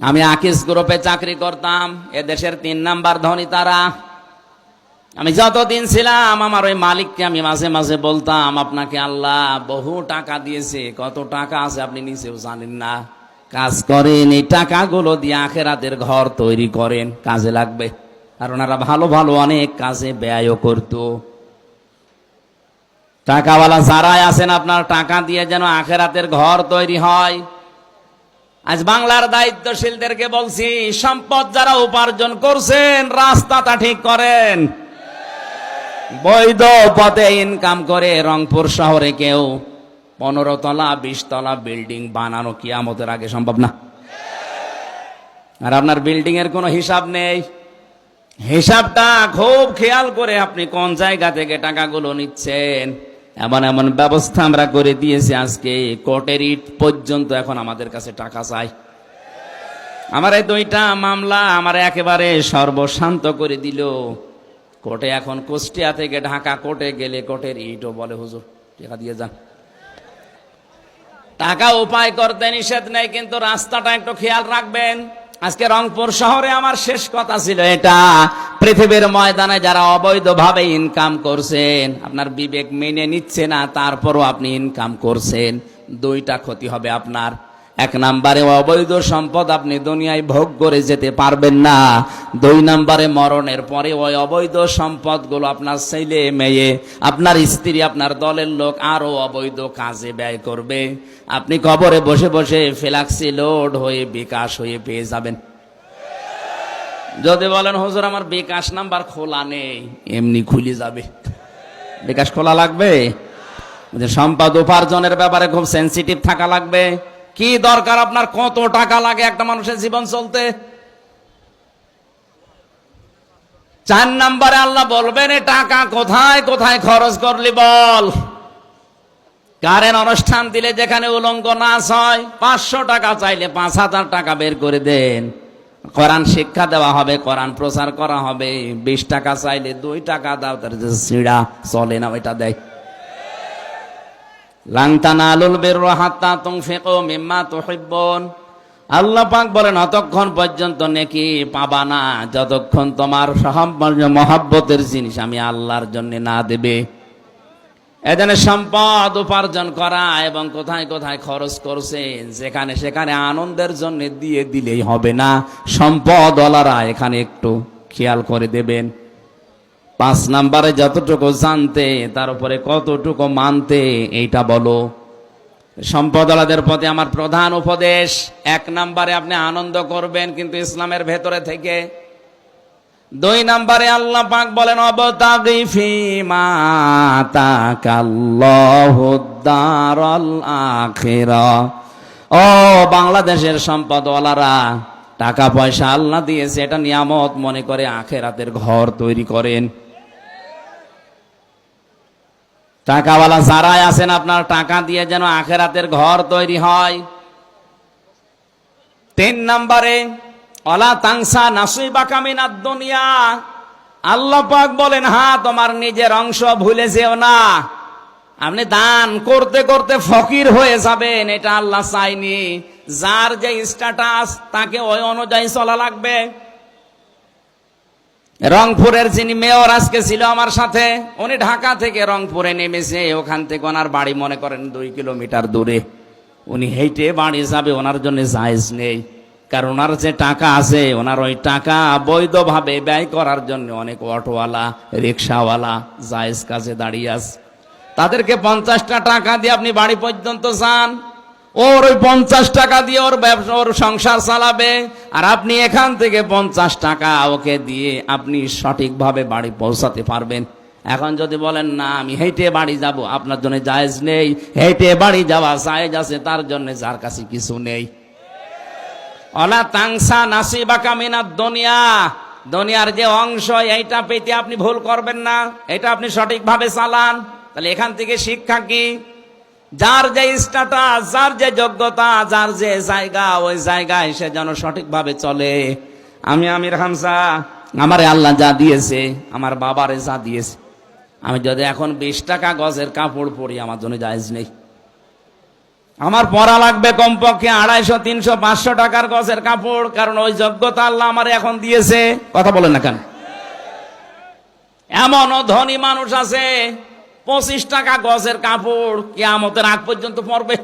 আমি আকিস গ্রুপে চাকরি করতাম এ দেশের তিন নাম্বার ধনী তারা। আমি যতদিন ছিলাম, আমার ওই মালিককে আমি মাঝে মাঝে বলতাম, আপনাকে আল্লাহ বহু টাকা দিয়েছে, কত টাকা আছে আপনি নিচেও জানেন না। কাজ করেন, এই টাকাগুলো দিয়ে আখেরাতের ঘর তৈরি করেন, কাজে লাগবে। আর ওনারা ভালো ভালো অনেক কাজে ব্যয়ও করতো। টাকাওয়ালা যারাই আছেন, আপনার টাকা দিয়ে যেন আখেরাতের ঘর তৈরি হয় আজ বাংলার দায়িত্বশীলদেরকে বলছি, সম্পদ যারা উপার্জন করছেন রাস্তাটা ঠিক করেন। বৈধ পথে ইনকাম করে রংপুর শহরে কেউ পনেরো তলা, বিশ তলা বিল্ডিং বানানো কি কিয়ামতের আগে সম্ভব না। আর আপনার বিল্ডিং এর কোনো হিসাব নেই। হিসাবটা খুব খেয়াল করে আপনি কোন জায়গা থেকে টাকাগুলো নিচ্ছেন। এমন এমন ব্যবস্থা আমরা করে দিয়েছি আজকে। কোর্টের ইট পর্যন্ত এখন আমাদের কাছে টাকা চাই। আমার এই দুইটা মামলা আমার একেবারে সর্বশান্ত করে দিল। কোর্টে এখন কুষ্টিয়া থেকে ঢাকা কোর্টে গেলে কোর্টের ইটও বলে, হুজুর, টাকা দিয়ে যান। টাকা উপায় করতে নিষেধ নেই, কিন্তু রাস্তাটা একটু খেয়াল রাখবেন। আজকে রংপুর শহরে আমার শেষ কথা ছিল এটা। পৃথিবীর ময়দানে যারা অবৈধভাবে ইনকাম করছেন, আপনার বিবেক মেনে নিচ্ছে না, তারপরও আপনি ইনকাম করছেন, দুইটা ক্ষতি হবে আপনার। এক নাম্বারে অবৈধ সম্পদ আপনি দুনিয়ায় ভোগ করে যেতে পারবেন না। দুই নাম্বারে মরণের পরে ওই অবৈধ সম্পদগুলো আপনার ছেলে, মেয়ে, আপনার স্ত্রী, আপনার দলের লোক আরও অবৈধ কাজে ব্যয় করবে। আপনি কবরে বসে বসে ফ্লাক্সি লোড হয়ে বিকাশ হয়ে পেয়ে যাবেন। যদি বলেন, হুজুর, আমার বিকাশ নাম্বার খোলা নেই। এমনি খুলে যাবে। বিকাশ খোলা লাগবে? যে সম্পদ উপার্জনের ব্যাপারে খুব সেন্সিটিভ থাকা লাগবে। কি দরকার আপনার? কত টাকা লাগে একটা মানুষের জীবন চলতে? চার নম্বরে আল্লাহ বলবেন, এ টাকা কোথায়? কোথায় খরচ করলি বল? কারেন্ট অনুষ্ঠান দিলে যেখানে উলঙ্গ নাচ হয়, পাঁচশো টাকা চাইলে পাঁচ হাজার টাকা বের করে দেন। কোরআন শিক্ষা দেওয়া হবে, কোরআন প্রচার করা হবে, বিশ টাকা চাইলে দুই টাকা দাও, তার যে সিঁড়া চলে না, ওইটা দেয়। লাংতানা আলুল বের হাত্তা তুং ফেকো মিম্মা তুহিব্বুন। আল্লাহ পাক বলেন, অতক্ষণ পর্যন্ত নেকি পাবা না, যতক্ষণ তোমার মহাব্বতের জিনিস আমি আল্লাহর জন্য না দেবে। এজন্য সম্পদ উপার্জন করা এবং কোথায় কোথায় খরচ করছেন যেখানে সেখানে আনন্দের জন্য দিয়ে দিলেই হবে না। সম্পদওয়ালারা এখানে একটু খেয়াল করে দেবেন। পাঁচ নাম্বারে যতটুকু জানতে, তার উপরে কতটুকু মানতে, এইটা বলো। সম্পদওয়ালাদের প্রতি আমার প্রধান উপদেশ, এক নাম্বারে আপনি আনন্দ করবেন কিন্তু ইসলামের ভেতরে থেকে দুই নাম্বারে আল্লাহ পাক বলেন, অবতাগি ফিমা তাকাল্লাহু দারাল আখিরা। ও বাংলাদেশের সম্পদওয়ালারা টাকা পয়সা আল্লাহ দিয়েছে, এটা নিয়ামত মনে করে আখেরাতের ঘর তৈরি করেন। টাকাওয়ালা যারাই আছেন, আপনার টাকা দিয়ে যেন আখেরাতের ঘর তৈরি হয়। তিন নম্বরে অলা তাংসা নাসুই বাকামিনা দুনিয়া। আল্লাহ বলেন হ্যাঁ তোমার নিজের অংশ ভুলে যেও না। আপনি দান করতে করতে ফকির হয়ে যাবেন, এটা আল্লাহ চাইনি যার যে স্ট্যাটাস তাকে ওই অনুযায়ী চলা লাগবে। রংপুরের যিনি মেয়র আজকে ছিল আমার সাথে, উনি ঢাকা থেকে রংপুরে নেমেছে। ওখান থেকে ওনার বাড়ি মনে করেন দুই কিলোমিটার দূরে। উনি হেঁটে বাড়ি যাবে, ওনার জন্য জায়েজ নেই। কারণ ওনার যে টাকা আছে, ওনার ওই টাকা বৈধভাবে ব্যয় করার জন্য অনেক অটোওয়ালা, রিক্সাওয়ালা, জায়েজ কাজে দাঁড়িয়ে আছে। তাদেরকে পঞ্চাশটা টাকা দিয়ে আপনি বাড়ি পর্যন্ত যান। ওর ওই পঞ্চাশ টাকা দিয়ে ওর ব্যবসা, ওর সংসার চালাবে। আর আপনি এখান থেকে পঞ্চাশ টাকা ওকে দিয়ে আপনি সঠিকভাবে বাড়ি পৌঁছাতে পারবেন। এখন যদি বলেন, না, আমি হেঁটে বাড়ি যাব, আপনার জন্য জায়েজ নেই, হেঁটে বাড়ি যাওয়া জায়েজ আছে, তার জন্য যার কাছে কিছু নেই। অলা তাংসা নাসিবা কামিনা দুনিয়া। দুনিয়ার যে অংশ, এইটা পেতে আপনি ভুল করবেন না। এটা আপনি সঠিকভাবে চালান। তাহলে এখান থেকে শিক্ষা কি? যার যে স্ট্যাটাস যার যে যোগ্যতা, যার যে জায়গা, ওই জায়গায় সে যেন সঠিকভাবে চলে। আমি আমির হামসা আমারে আল্লাহ যা দিয়েছে, আমার বাবারে যা দিয়েছে। আমি যদি এখন বিশ টাকা গজের কাপড় পরি, আমার জন্য জায়েজ নেই। আমার পরা লাগবে কমপক্ষে আড়াইশো, তিনশো, পাঁচশো টাকার গছের কাপড়, কারণ ওই যোগ্যতা আল্লাহ আমার এখন দিয়েছে। কথা বলেন না কেন? এমনও ধনী মানুষ আছে, পঁচিশ টাকা গছের কাপড়, কেয়ামতের আগ পর্যন্ত পরবে।